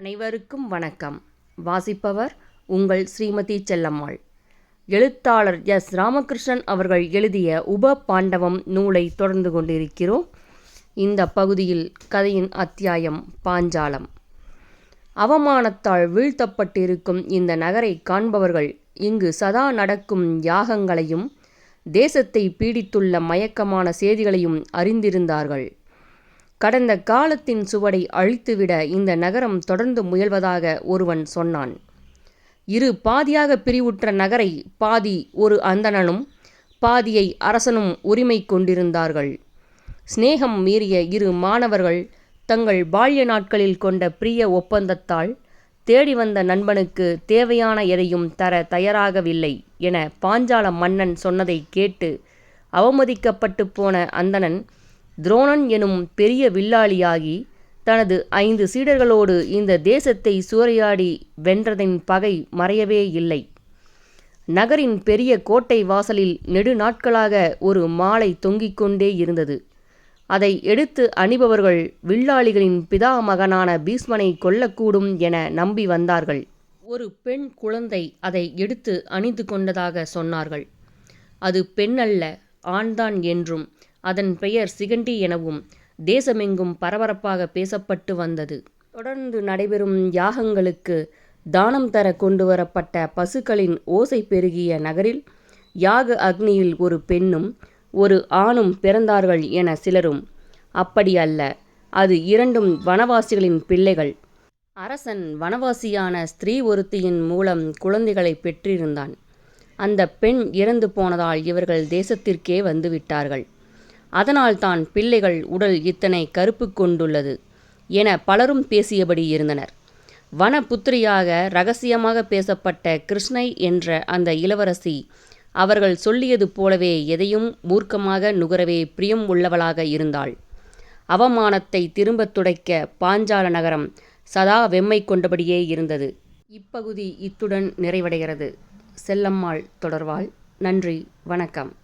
அனைவருக்கும் வணக்கம். வாசிப்பவர் உங்கள் ஸ்ரீமதி செல்லம்மாள். எழுத்தாளர் எஸ். ராமகிருஷ்ணன் அவர்கள் எழுதிய உப பாண்டவம் நூலை தொடர்ந்து கொண்டிருக்கிறோம். இந்த பகுதியில் கதையின் அத்தியாயம் பாஞ்சாலம். அவமானத்தால் வீழ்த்தப்பட்டிருக்கும் இந்த நகரை காண்பவர்கள் இங்கு சதா நடக்கும் யாகங்களையும் தேசத்தை பீடித்துள்ள மயக்கமான செய்திகளையும் அறிந்திருந்தார்கள். கடந்த காலத்தின் சுவடை அழித்துவிட இந்த நகரம் தொடர்ந்து முயல்வதாக ஒருவன் சொன்னான். இரு பாதியாக பிரிவுற்ற நகரை பாதி ஒரு அந்தணனும் பாதியை அரசனும் உரிமை கொண்டிருந்தார்கள். சிநேகம் மீறிய இரு மாணவர்கள் தங்கள் பால்ய நாட்களில் கொண்ட பிரிய ஒப்பந்தத்தால் தேடி வந்த நண்பனுக்கு தேவையான எதையும் தர தயாராகவில்லை என பாஞ்சால மன்னன் சொன்னதை கேட்டு அவமதிக்கப்பட்டு போன அந்தணன் துரோணன் எனும் பெரிய வில்லாளியாகி தனது ஐந்து சீடர்களோடு இந்த தேசத்தை சூறையாடி வென்றதின் பகை மறையவே இல்லை. நகரின் பெரிய கோட்டை வாசலில் நெடுநாட்களாக ஒரு மாலை தொங்கிக் கொண்டே இருந்தது. அதை எடுத்து அணிபவர்கள் வில்லாளிகளின் பிதாமகனான பீஷ்மனை கொல்லக்கூடும் என நம்பி வந்தார்கள். ஒரு பெண் குழந்தை அதை எடுத்து அணிந்து கொண்டதாக சொன்னார்கள். அது பெண்ணல்ல ஆண்தான் என்றும் அதன் பெயர் சிகண்டி எனவும் தேசமெங்கும் பரபரப்பாக பேசப்பட்டு வந்தது. தொடர்ந்து நடைபெறும் யாகங்களுக்கு தானம் தர கொண்டு வரப்பட்ட பசுக்களின் ஓசை பெருகிய நகரில் யாக அக்னியில் ஒரு பெண்ணும் ஒரு ஆணும் பிறந்தார்கள் என சிலரும் அப்படி அல்ல அது இரண்டும் வனவாசிகளின் பிள்ளைகள். அரசன் வனவாசியான ஸ்திரீ ஒருத்தியின் மூலம் குழந்தைகளை பெற்றிருந்தான். அந்த பெண் இறந்து போனதால் இவர்கள் தேசத்திற்கே வந்துவிட்டார்கள் அதனால் தான் பிள்ளைகள் உடல் இத்தனை கருப்பு கொண்டுள்ளது என பலரும் பேசியபடி இருந்தனர். வனபுத்திரியாக ரகசியமாக பேசப்பட்ட கிருஷ்ணை என்ற அந்த இளவரசி அவர்கள் சொல்லியது போலவே எதையும் மூர்க்கமாக நுகரவே பிரியம் உள்ளவளாக இருந்தாள். அவமானத்தை திரும்பத் துடைக்க பாஞ்சால நகரம் சதா வெம்மை கொண்டபடியே இருந்தது. இப்பகுதி இத்துடன் நிறைவடைகிறது. செல்லம்மாள் தொடர்வாள். நன்றி. வணக்கம்.